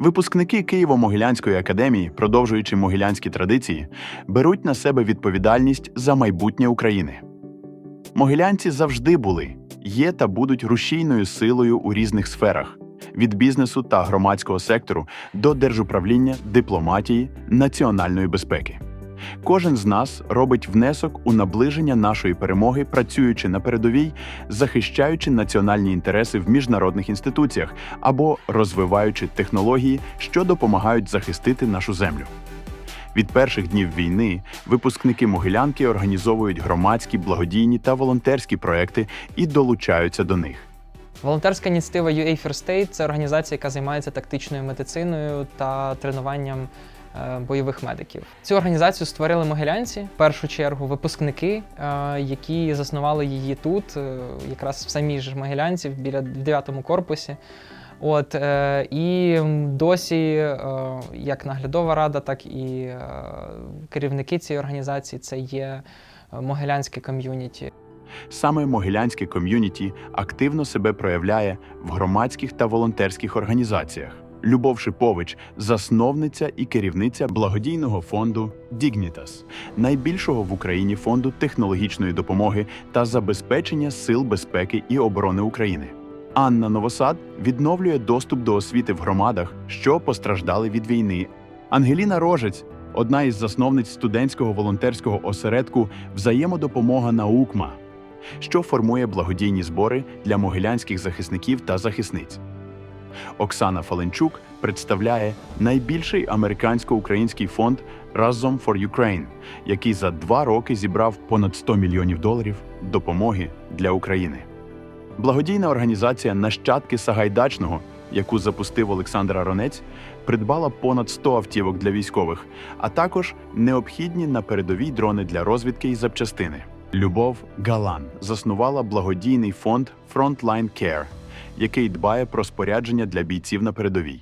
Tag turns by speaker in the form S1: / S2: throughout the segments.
S1: Випускники Києво-Могилянської академії, продовжуючи могилянські традиції, беруть на себе відповідальність за майбутнє України. Могилянці завжди були, є та будуть рушійною силою у різних сферах від бізнесу та громадського сектору до держуправління, дипломатії, національної безпеки. Кожен з нас робить внесок у наближення нашої перемоги, працюючи на передовій, захищаючи національні інтереси в міжнародних інституціях або розвиваючи технології, що допомагають захистити нашу землю. Від перших днів війни випускники Могилянки організовують громадські, благодійні та волонтерські проекти і долучаються до них.
S2: Волонтерська ініціатива UA First Aid – це організація, яка займається тактичною медициною та тренуванням бойових медиків. Цю організацію створили могилянці, в першу чергу випускники, е, які заснували її тут, е, якраз в самій ж Могилянці, біля в 9 корпусі. От е, і досі, е, як наглядова рада, так і е, керівники цієї організації це є е, могилянське ком'юніті.
S1: Саме могилянське ком'юніті активно себе проявляє в громадських та волонтерських організаціях. Любов Шипович, засновниця і керівниця благодійного фонду Dignitas, найбільшого в Україні фонду технологічної допомоги та забезпечення сил безпеки і оборони України. Анна Новосад відновлює доступ до освіти в громадах, що постраждали від війни. Ангеліна Рожець, одна із засновниць студентського волонтерського осередку Взаємодопомога наукма, що формує благодійні збори для могилянських захисників та захисниць. Оксана Фаленчук представляє найбільший американсько-український фонд Разом for Ukraine, який за два роки зібрав понад 100 мільйонів доларів допомоги для України. Благодійна організація Нащадки Сагайдачного, яку запустив Олександр Аронець, придбала понад 100 автівок для військових, а також необхідні на передовій дрони для розвідки і запчастини. Любов Галан заснувала благодійний фонд Frontline Care, який дбає про спорядження для бійців на передовій.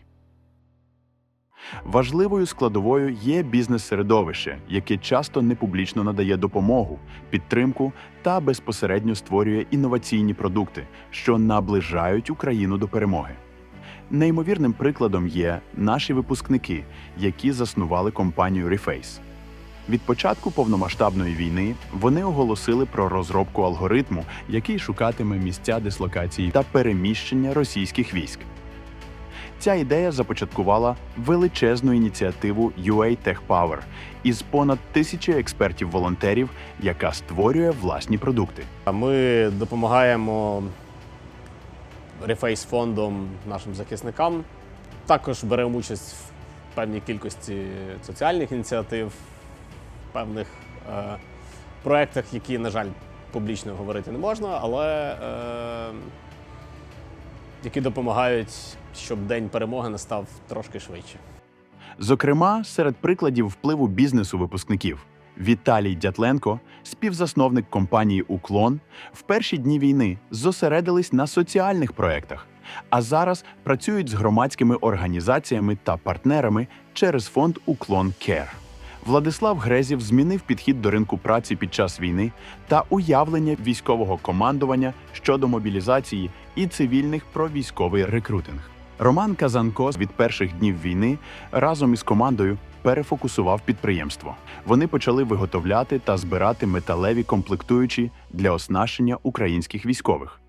S1: Важливою складовою є бізнес-середовище, яке часто непублічно надає допомогу, підтримку та безпосередньо створює інноваційні продукти, що наближають Україну до перемоги. Неймовірним прикладом є наші випускники, які заснували компанію Reface. Від початку повномасштабної війни вони оголосили про розробку алгоритму, який шукатиме місця дислокації та переміщення російських військ. Ця ідея започаткувала величезну ініціативу UA Tech Power із понад тисячі експертів-волонтерів, яка створює власні продукти.
S3: Ми допомагаємо рефейс фондом нашим захисникам. Також беремо участь в певній кількості соціальних ініціатив, певних е, проєктах, які, на жаль, публічно говорити не можна, але е, які допомагають, щоб день перемоги настав трошки швидше.
S1: Зокрема, серед прикладів впливу бізнесу випускників Віталій Дятленко, співзасновник компанії Уклон, в перші дні війни зосередились на соціальних проєктах, а зараз працюють з громадськими організаціями та партнерами через фонд Уклон Кер. Владислав Грезів змінив підхід до ринку праці під час війни та уявлення військового командування щодо мобілізації і цивільних про військовий рекрутинг. Роман Казанко від перших днів війни разом із командою перефокусував підприємство. Вони почали виготовляти та збирати металеві комплектуючі для оснащення українських військових.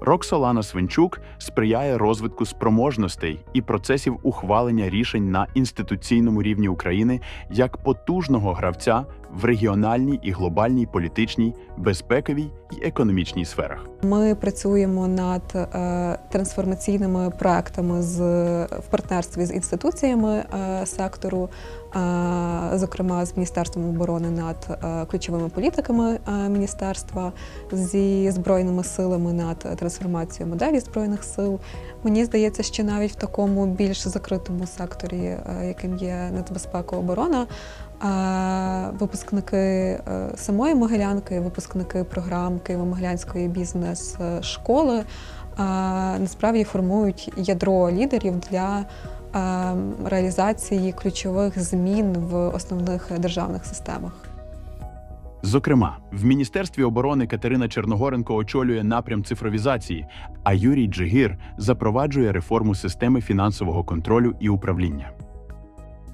S1: Роксолана Свинчук сприяє розвитку спроможностей і процесів ухвалення рішень на інституційному рівні України як потужного гравця в регіональній і глобальній політичній, безпековій і економічній сферах.
S4: Ми працюємо над е, трансформаційними проектами з в партнерстві з інституціями е, сектору, зокрема з Міністерством оборони над е, ключовими політиками е, міністерства, зі збройними силами над трансформацією моделі збройних сил. Мені здається, що навіть в такому більш закритому секторі, е, яким є нацбезпека оборона. Випускники самої Могилянки, випускники програм Києво-Могилянської бізнес-школи насправді формують ядро лідерів для реалізації ключових змін в основних державних системах.
S1: Зокрема, в Міністерстві оборони Катерина Черногоренко очолює напрям цифровізації, а Юрій Джигір запроваджує реформу системи фінансового контролю і управління.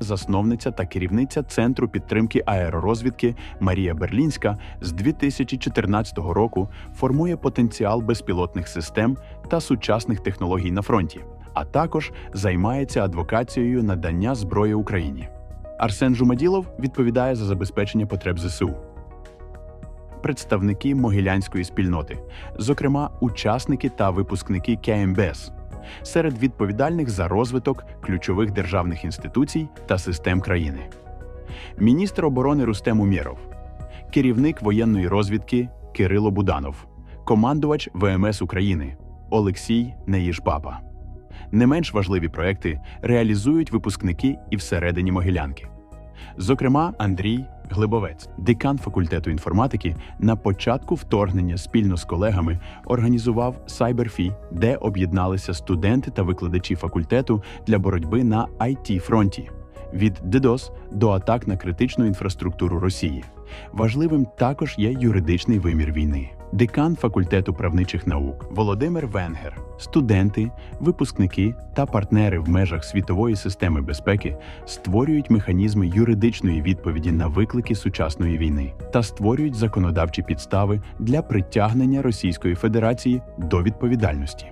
S1: Засновниця та керівниця Центру підтримки аеророзвідки Марія Берлінська з 2014 року формує потенціал безпілотних систем та сучасних технологій на фронті, а також займається адвокацією надання зброї Україні. Арсен Жумаділов відповідає за забезпечення потреб ЗСУ. Представники могилянської спільноти, зокрема учасники та випускники КМБС, серед відповідальних за розвиток ключових державних інституцій та систем країни. Міністр оборони Рустем Умєров, керівник воєнної розвідки Кирило Буданов, командувач ВМС України Олексій Неїжпапа. Не менш важливі проекти реалізують випускники і всередині Могилянки. Зокрема, Андрій Глибовець, декан факультету інформатики, на початку вторгнення спільно з колегами організував Сайберфі, де об'єдналися студенти та викладачі факультету для боротьби на it фронті від DDoS до атак на критичну інфраструктуру Росії. Важливим також є юридичний вимір війни. Декан факультету правничих наук Володимир Венгер, студенти, випускники та партнери в межах світової системи безпеки створюють механізми юридичної відповіді на виклики сучасної війни та створюють законодавчі підстави для притягнення Російської Федерації до відповідальності.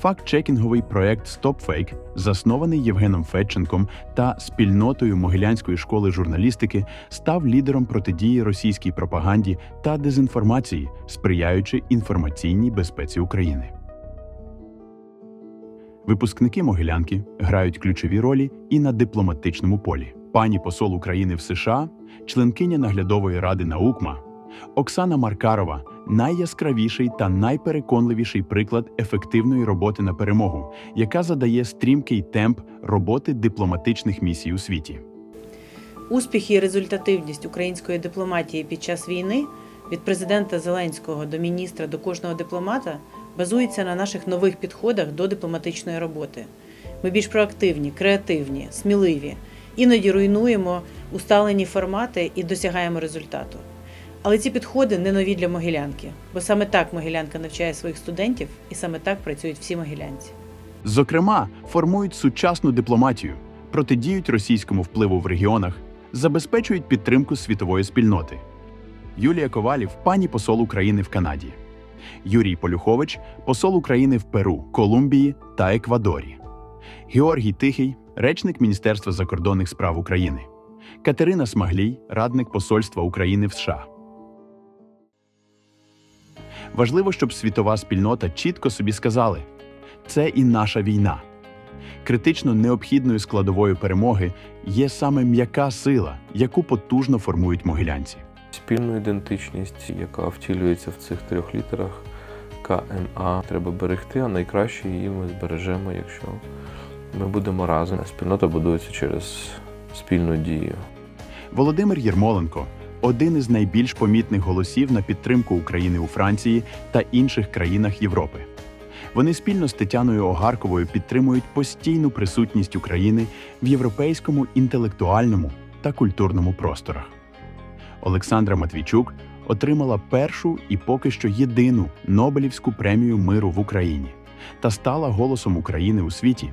S1: Факт-чекінговий проект StopFake, заснований Євгеном Федченком та спільнотою Могилянської школи журналістики, став лідером протидії російській пропаганді та дезінформації, сприяючи інформаційній безпеці України. Випускники Могилянки грають ключові ролі і на дипломатичному полі. Пані посол України в США, членкиня наглядової ради наукма, Оксана Маркарова найяскравіший та найпереконливіший приклад ефективної роботи на перемогу, яка задає стрімкий темп роботи дипломатичних місій у світі.
S5: Успіх і результативність української дипломатії під час війни від президента Зеленського до міністра до кожного дипломата базується на наших нових підходах до дипломатичної роботи. Ми більш проактивні, креативні, сміливі, іноді руйнуємо усталені формати і досягаємо результату. Але ці підходи не нові для могилянки, бо саме так могилянка навчає своїх студентів і саме так працюють всі могилянці.
S1: Зокрема, формують сучасну дипломатію, протидіють російському впливу в регіонах, забезпечують підтримку світової спільноти. Юлія Ковалів, пані посол України в Канаді. Юрій Полюхович, посол України в Перу, Колумбії та Еквадорі. Георгій Тихий, речник Міністерства закордонних справ України. Катерина Смаглій, радник Посольства України в США. Важливо, щоб світова спільнота чітко собі сказали: це і наша війна. Критично необхідною складовою перемоги є саме м'яка сила, яку потужно формують могилянці.
S6: Спільну ідентичність, яка втілюється в цих трьох літерах КМА, треба берегти, а найкраще її ми збережемо, якщо ми будемо разом. Спільнота будується через спільну дію.
S1: Володимир Єрмоленко один із найбільш помітних голосів на підтримку України у Франції та інших країнах Європи. Вони спільно з Тетяною Огарковою підтримують постійну присутність України в європейському інтелектуальному та культурному просторах. Олександра Матвійчук отримала першу і поки що єдину Нобелівську премію миру в Україні та стала голосом України у світі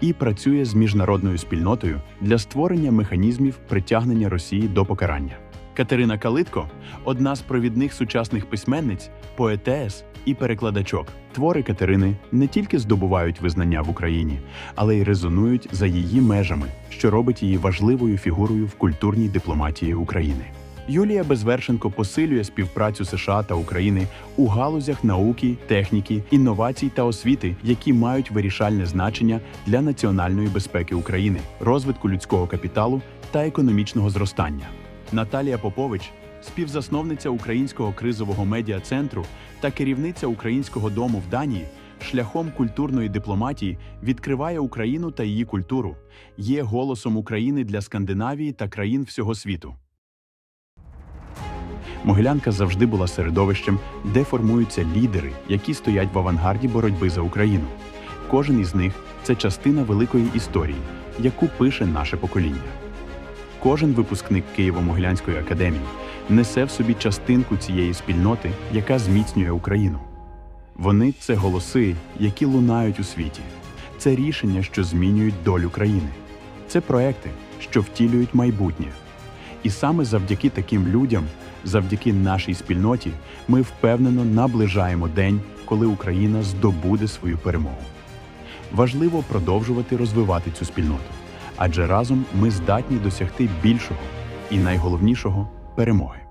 S1: і працює з міжнародною спільнотою для створення механізмів притягнення Росії до покарання. Катерина Калитко одна з провідних сучасних письменниць, поетес і перекладачок. Твори Катерини не тільки здобувають визнання в Україні, але й резонують за її межами, що робить її важливою фігурою в культурній дипломатії України. Юлія Безвершенко посилює співпрацю США та України у галузях науки, техніки, інновацій та освіти, які мають вирішальне значення для національної безпеки України, розвитку людського капіталу та економічного зростання. Наталія Попович, співзасновниця українського кризового медіа-центру та керівниця українського дому в Данії, шляхом культурної дипломатії відкриває Україну та її культуру, є голосом України для Скандинавії та країн всього світу. Могилянка завжди була середовищем, де формуються лідери, які стоять в авангарді боротьби за Україну. Кожен із них це частина великої історії, яку пише наше покоління. Кожен випускник Києво-Могилянської академії несе в собі частинку цієї спільноти, яка зміцнює Україну. Вони це голоси, які лунають у світі. Це рішення, що змінюють долю країни. Це проекти, що втілюють майбутнє. І саме завдяки таким людям, завдяки нашій спільноті, ми впевнено наближаємо день, коли Україна здобуде свою перемогу. Важливо продовжувати розвивати цю спільноту, адже разом ми здатні досягти більшого і найголовнішого перемоги.